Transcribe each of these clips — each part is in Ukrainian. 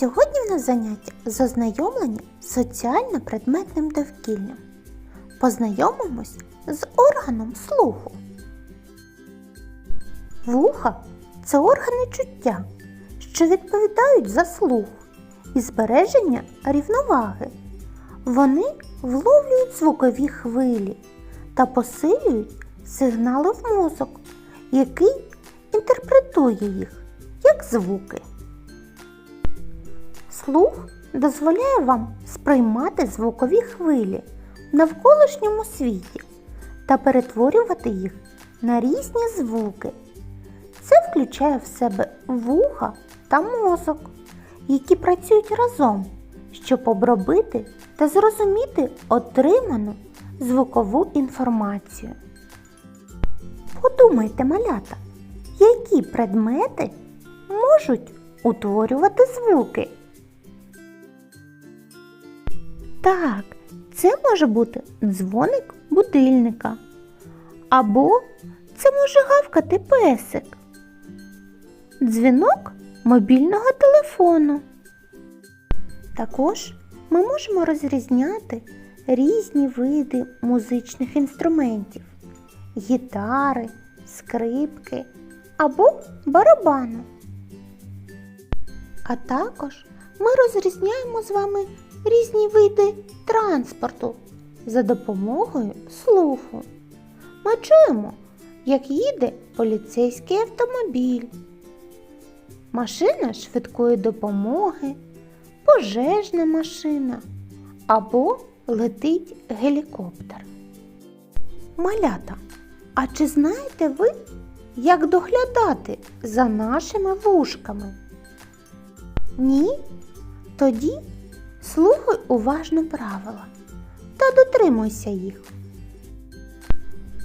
Сьогодні в нас заняття з ознайомлення соціально-предметним довкіллям. Познайомимось з органом слуху. Вуха це органи чуття, що відповідають за слух і збереження рівноваги. Вони вловлюють звукові хвилі та посилюють сигнали в мозок, який інтерпретує їх як звуки. Слух дозволяє вам сприймати звукові хвилі в навколишньому світі та перетворювати їх на різні звуки. Це включає в себе вуха та мозок, які працюють разом, щоб обробити та зрозуміти отриману звукову інформацію. Подумайте, малята, які предмети можуть утворювати звуки? Так, це може бути дзвоник будильника. Або це може гавкати песик. Дзвінок мобільного телефону. Також ми можемо розрізняти різні види музичних інструментів гітари, скрипки або барабану. А також ми розрізняємо з вами різні види транспорту за допомогою слуху. Ми чуємо, як їде поліцейський автомобіль, машина швидкої допомоги, пожежна машина або летить гелікоптер. Малята, а чи знаєте ви, як доглядати за нашими вушками? Ні? Тоді слухай уважно правила та дотримуйся їх.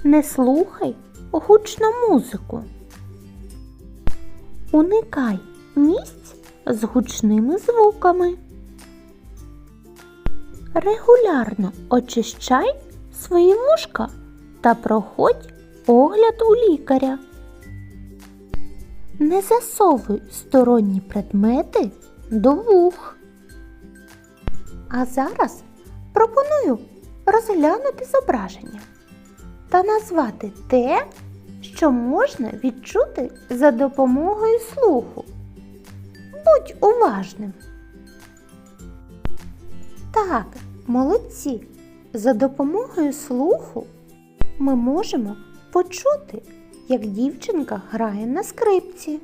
Не слухай гучну музику. Уникай місць з гучними звуками. Регулярно очищай свої вушка та проходь огляд у лікаря. Не засовуй сторонні предмети до вух. А зараз пропоную розглянути зображення та назвати те, що можна відчути за допомогою слуху. Будь уважним. Так, молодці. За допомогою слуху ми можемо почути, як дівчинка грає на скрипці.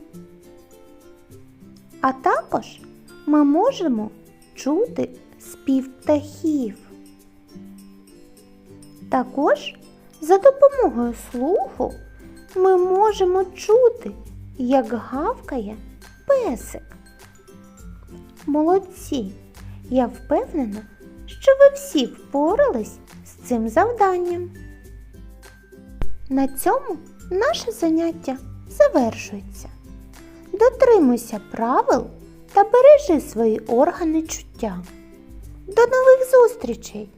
А також ми можемо чути спів птахів. Також за допомогою слуху ми можемо чути, як гавкає песик. Молодці! Я впевнена, що ви всі впорались з цим завданням. На цьому наше заняття завершується. Дотримуйся правил та бережи свої органи чуття. До нових зустрічей!